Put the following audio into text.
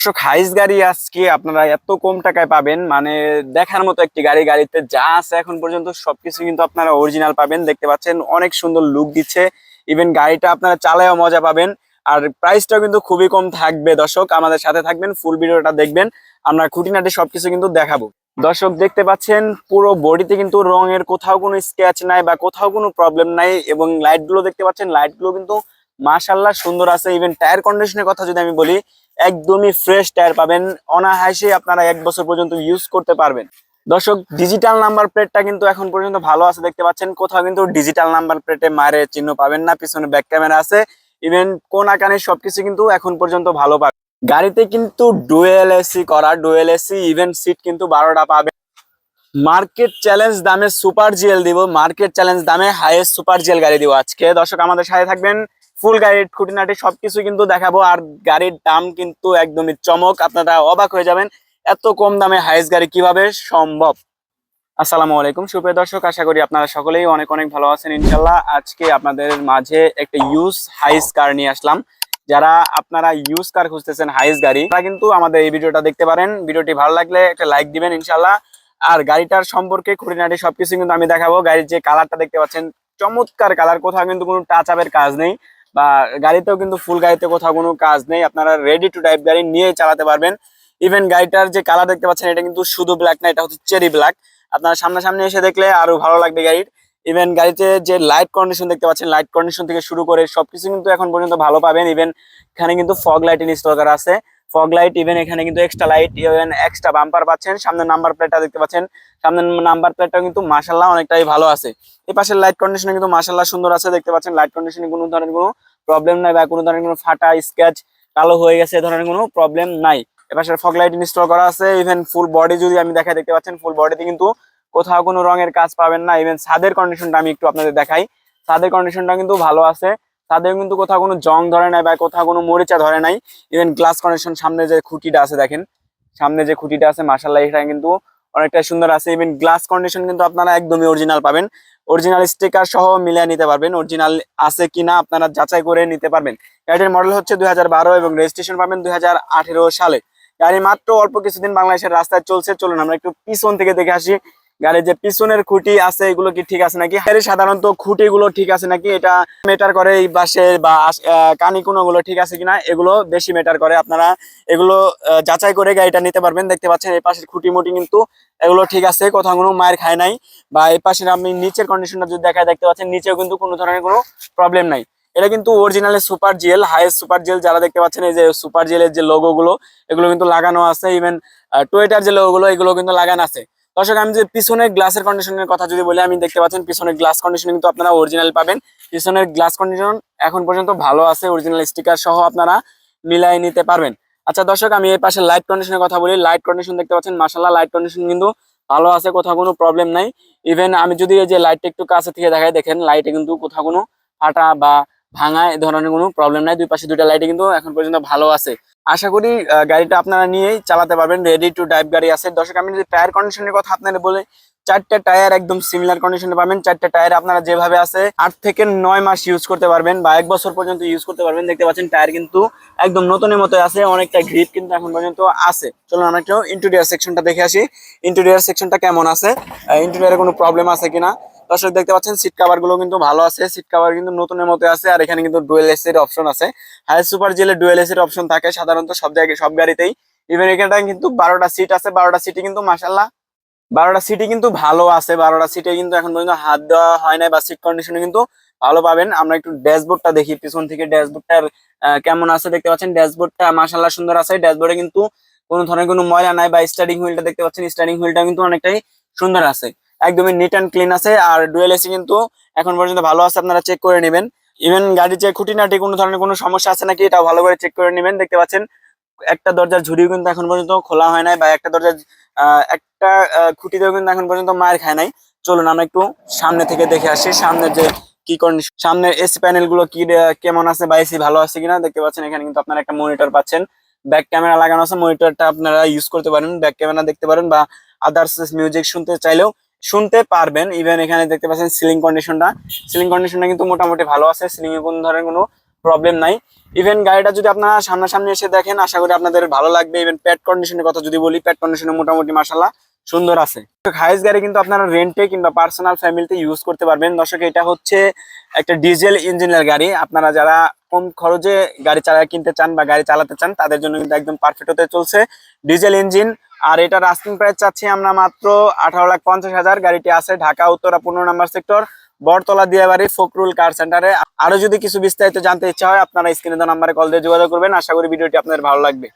দর্শক হাইস গাড়ি আজকে, আপনারা এত কম টাকায় পাবেন মানে দেখার মতো একটি গাড়ি, গাড়িতে যা আছে এখন পর্যন্ত সবকিছু কিন্তু আপনারা অরিজিনাল পাবেন, দেখতে পাচ্ছেন, অনেক সুন্দর লুক দিচ্ছে ইভেন গাড়িটা আপনারা চালায়ও মজা পাবেন, আর প্রাইসটাও কিন্তু খুবই কম থাকবে, দর্শক, আমাদের সাথে থাকবেন ফুল ভিডিওটা দেখবেন, আমরা খুঁটিনাটি সবকিছু কিন্তু দেখাবো। দর্শক, দেখতে পাচ্ছেন, পুরো বডিতে কিন্তু রঙের কোথাও কোনো স্ক্র্যাচ নাই বা কোথাও কোনো প্রবলেম নাই, এবং লাইটগুলো দেখতে পাচ্ছেন লাইটগুলো কিন্তু মাশাল্লাহ সুন্দর আছে ইভেন টায়ার কন্ডিশনের কথা যদি আমি বলি একদমই ফ্রেশ টায়ার পাবেন। অনাহাসে আপনারা এক বছর পর্যন্ত ইউজ করতে পারবেন। দর্শক ডিজিটাল নাম্বার প্লেটটা কিন্তু এখন পর্যন্ত ভালো আছে, দেখতে পাচ্ছেন। কোথাও কিন্তু ডিজিটাল নাম্বার প্লেটে মায়ের চিহ্ন পাবেন না, পিছনে ব্যাক ক্যামেরা আছে। ইভেন কোন আকানে সবকিছু কিন্তু এখন পর্যন্ত ভালো পাবেন। গাড়িতে কিন্তু ডুয়েল এসি করা ডুয়েল এসি ইভেন সিট কিন্তু বারোটা পাবে মার্কেট চ্যালেঞ্জ দামে সুপার জিএল দিব মার্কেট চ্যালেঞ্জ দামে হাইয়েস্ট সুপার জিএল গাড়ি দিব আজকে। দর্শক, আমাদের সাথে থাকবেন ফুল গাড়ির খুঁটিনাটি সবকিছু কিন্তু দেখাবো, আর গাড়ির দাম কিন্তু একদমই চমক। আপনারা অবাক হয়ে যাবেন, এত কম দামে হাইস গাড়ি কীভাবে সম্ভব? আসসালামু আলাইকুম। সুপ্রিয় দর্শক, আশা করি আপনারা সকলেই অনেক অনেক ভালো আছেন, ইনশাল্লাহ। আজকে আপনাদের মাঝে একটা ইউজ হাইস কার নিয়ে আসলাম। যারা আপনারা ইউজ কার খুঁজতেছেন হাইস গাড়ি, তারা কিন্তু আমাদের এই ভিডিওটা দেখতে পারেন। ভিডিওটি ভালো লাগলে একটা লাইক দিবেন, ইনশাল্লাহ। আর গাড়িটার সম্পর্কে খুঁটিনাটি সবকিছু কিন্তু আমি দেখাবো। গাড়ির যে কালারটা দেখতে পাচ্ছেন, চমৎকার কালার কোথাও কিন্তু কোনো টাচ আপের কাজ নেই। বা গাড়িতেও কিন্তু ফুল গাড়িতে কোথাও কোনো কাজ নেই। আপনারা রেডি টু ড্রাইভ গাড়ি নিয়ে চালাতে পারবেন। ইভেন গাড়িটার যে কালার দেখতে পাচ্ছেন, এটা কিন্তু শুধু ব্ল্যাক না, এটা হচ্ছে চেরি ব্ল্যাক আপনারা সামনাসামনি এসে দেখলে আরও ভালো লাগবে গাড়ির। ইভেন গাড়িতে যে লাইট কন্ডিশন দেখতে পাচ্ছেন লাইট কন্ডিশন থেকে শুরু করে সবকিছু কিন্তু এখন পর্যন্ত ভালো পাবেন। ইভেন এখানে কিন্তু ফগ লাইট ইনস্টল করা আছে। ফগ লাইট ইভেন এখানে কিন্তু extra light even extra bumper পাচ্ছেন। সামনে নাম্বার প্লেটটা দেখতে পাচ্ছেন। সামনের নাম্বার প্লেটটা কিন্তু মাসাল্লাহ অনেকটাই ভালো আছে। এই পাশের লাইট কন্ডিশন কিন্তু মাসাল্লাহ সুন্দর আছে, দেখতে পাচ্ছেন। লাইট কন্ডিশনে কোনো ধরনের কোনো প্রবলেম নাই বা কোনো ধরনের কোনো ফাটা স্ক্র্যাচ কালো হয়ে গেছে, এ ধরনের কোনো প্রবলেম নাই। এপাশের ফগ লাইট ইনস্টল করা আছে ইভেন ফুল বডি যদি আমি দেখাই, দেখতে পাচ্ছেন? ফুল বডিতে কিন্তু কোথাও কোনো রঙের কাজ পাবেন না। ইভেন ছাদের কন্ডিশনটা আমি একটু আপনাদের দেখাই। ছাদের কন্ডিশনটা কিন্তু ভালো আছে। ছাদের কিন্তু কোথাও কোনো জং ধরে নাই বা কোথাও কোনো মরিচা ধরে নাই। ইভেন গ্লাস কন্ডিশন সামনে যে খুঁটিটা আছে দেখেন, সামনে যে খুঁটিটা আছে মার্শাল্লাহ এটা কিন্তু অনেকটা সুন্দর আছে। ইভেন গ্লাস কন্ডিশন কিন্তু আপনারা একদমই অরিজিনাল পাবেন। অরিজিনাল স্টিকার সহ মিলিয়ে নিতে পারবেন। অরিজিনাল আছে কিনা আপনারা যাচাই করে নিতে পারবেন। গাড়িটির মডেল হচ্ছে দুই হাজার বারো এবং রেজিস্ট্রেশন পাবেন দুই হাজার আঠেরো সালে। গাড়ি মাত্র অল্প কিছুদিন বাংলাদেশের রাস্তায় চলছে। চলুন আমরা একটু পিছন থেকে দেখে আসি। গাড়ির যে পিছনের খুঁটি আছে, এগুলো কি ঠিক আছে নাকি? গাড়ির সাধারণত খুঁটি গুলো ঠিক আছে নাকি? এটা মেটার করে এই বাসে বা কানিকুনো গুলো ঠিক আছে কিনা, এগুলো বেশি মেটার করে। আপনারা এগুলো যাচাই করে গাড়িটা নিতে পারবেন। দেখতে পাচ্ছেন এই পাশের খুঁটি মুটি কিন্তু এগুলো ঠিক আছে, কোথাও কোনো মায়ের খায় নাই বা এই পাশের আপনি নিচের কন্ডিশনটা যদি দেখায় দেখতে পাচ্ছেন নিচেও কিন্তু কোনো ধরনের কোনো প্রবলেম নাই। এটা কিন্তু original super GL highest super GL যারা দেখতে পাচ্ছেন, এই যে সুপার জেলের যে লোগো গুলো, এগুলো কিন্তু লাগানো আছে। ইভেন টুয়েটার যে লোগো গুলো, এগুলো কিন্তু লাগানো আছে। দর্শক, আমি যে পিছনের গ্লাসের কন্ডিশনের কথা যদি বলি, আমি দেখতে পাচ্ছেন পিছনের গ্লাস কন্ডিশন কিন্তু আপনারা অরিজিনাল পাবেন। পিছনের গ্লাস কন্ডিশন এখন পর্যন্ত ভালো আছে অরিজিনাল স্টিকার সহ আপনারা মিলাই নিতে পারবেন। আচ্ছা দর্শক, আমি এই পাশে লাইট কন্ডিশনের কথা বলি। লাইট কন্ডিশন দেখতে পাচ্ছেন মাসাল্লাহ লাইট কন্ডিশন কিন্তু ভালো আছে, কোথাও কোনো প্রবলেম নাই। ইভেন আমি যদি এই যে লাইটটা একটু কাছে থেকে দেখাই, দেখেন লাইটে কিন্তু কোথাও কোনো ফাটা বা ভাঙা এ ধরনের কোনো প্রবলেম নাই। দুই পাশে দুইটা লাইটে কিন্তু এখন পর্যন্ত ভালো আছে। আশা করি গাড়িটা আপনারা নিয়েই চালাতে পারবেন। রেডি টু ড্রাইভ গাড়ি আছে। দর্শক, আমি যদি টায়ার কন্ডিশনের কথা আপনাদের বলে, চারটে টায়ার একদম সিমিলার কন্ডিশনে পাবেন। চারটে টায়ার আপনারা যেভাবে আছে, আট থেকে নয় মাস ইউজ করতে পারবেন বা এক বছর পর্যন্ত ইউজ করতে পারবেন। দেখতে পাচ্ছেন টায়ার কিন্তু একদম নতুনের মতো আছে। অনেকটা গ্রিপ কিন্তু এখন পর্যন্ত আছে। চলুন আমরা একটু ইন্টেরিয়ার সেকশনটা দেখে আসি। ইন্টেরিয়ার সেকশনটা কেমন আছে? ইন্টেরিয়ারে কোনো প্রবলেম আছে কিনা? দর্শক দেখতে পাচ্ছেন সিট কাভারগুলো কিন্তু ভালো আছে সিট কাভার কিন্তু নতুনের মতো আছে, আর এখানে কিন্তু ডুয়েল এসির অপশন আছে। হাই সুপার জেলে ডুয়েল এসির অপশন থাকে, সাধারণত সব জায়গায়, সব গাড়িতেই। ইভেন এখানটা কিন্তু বারোটা সিট আছে, বারোটা সিটি কিন্তু মাসাল্লাহ বারোটা সিটি কিন্তু ভালো আছে, বারোটা সিটে কিন্তু এখন পর্যন্ত হাত দেওয়া হয় নাই, বা সিট কন্ডিশনে কিন্তু ভালো পাবেন। আমরা একটু ড্যাশবোর্ডটা দেখি, পিছন থেকে ড্যাশবোর্ডটার কেমন আছে দেখতে পাচ্ছেন। ড্যাশবোর্ডটা মাসাল্লাহ সুন্দর আছে ড্যাশবোর্ডে কিন্তু কোনো ধরনের কোনো ময়লা নাই, বা স্টার্টিং হুইলটা দেখতে পাচ্ছেন স্টার্টিং হুইলটা কিন্তু অনেকটাই সুন্দর আছে। একদমই নিট অ্যান্ড ক্লিন আছে। আর ডুয়েল এসি কিন্তু এখন পর্যন্ত ভালো আছে, আপনারা চেক করে নেবেন। ইভেন গাড়ির যে খুঁটিনাটি, কোনো ধরনের কোনো সমস্যা আছে নাকি এটা ভালো করে চেক করে নেবেন। দেখতে পাচ্ছেন, একটা দরজার ঝুড়িও কিন্তু এখন পর্যন্ত খোলা হয় নাই, বা একটা দরজার একটা খুঁটিতেও কিন্তু এখন পর্যন্ত মায়ের খায় নাই। চলুন, আমরা একটু সামনে থেকে দেখে আসি, সামনের যে কি কন্ডিশন সামনের এসি প্যানেলগুলো কি কেমন আছে, বা এসি ভালো আছে কিনা, দেখতে পাচ্ছেন, এখানে কিন্তু আপনারা একটা মনিটর পাচ্ছেন। ব্যাক ক্যামেরা লাগানো আছে মনিটরটা আপনারা ইউজ করতে পারেন ব্যাক ক্যামেরা দেখতে পারেন, বা আদার্স মিউজিক শুনতে চাইলেও শুনতে পারবেন। ইভেন এখানে দেখতে পাচ্ছেন সিলিং কন্ডিশনটা সিলিং কন্ডিশনটা কিন্তু মোটামুটি ভালো আছে। সিলিং এ কোনো ধরনের কোনো প্রবলেম নাই। ইভেন গাড়িটা যদি আপনারা সামনাসামনি এসে দেখেন, আশা করি আপনাদের ভালো লাগবে। ইভেন প্যাট কন্ডিশনের কথা যদি বলি প্যাট কন্ডিশনে মোটামুটি মাসাল্লাহ সুন্দর আছে। হাইস গাড়ি কিন্তু আপনারা রেন্টে কিংবা পার্সোনাল ফ্যামিলিতে ইউজ করতে পারবেন। দর্শক, এটা হচ্ছে একটা ডিজেল ইঞ্জিনের গাড়ি। আপনারা যারা কম খরচে গাড়ি চালা কিনতে চান বা গাড়ি চালাতে চান, তাদের জন্য কিন্তু একদম পারফেক্ট হতে চলছে ডিজেল ইঞ্জিন আর এটার আস্কিং প্রাইস চাচ্ছি আমরা মাত্র আঠারো লাখ পঞ্চাশ হাজার। গাড়িটি আছে ঢাকা, উত্তরা, পনেরো নম্বর সেক্টর বটতলা, দিয়াবাড়ি ফকরুল কার সেন্টারে আরও যদি কিছু বিস্তারিত জানতে ইচ্ছা হয়, আপনারা স্ক্রিনে দেওয়া নাম্বারে কল দিয়ে যোগাযোগ করবেন। আশা করি ভিডিওটি আপনাদের ভালো লাগবে।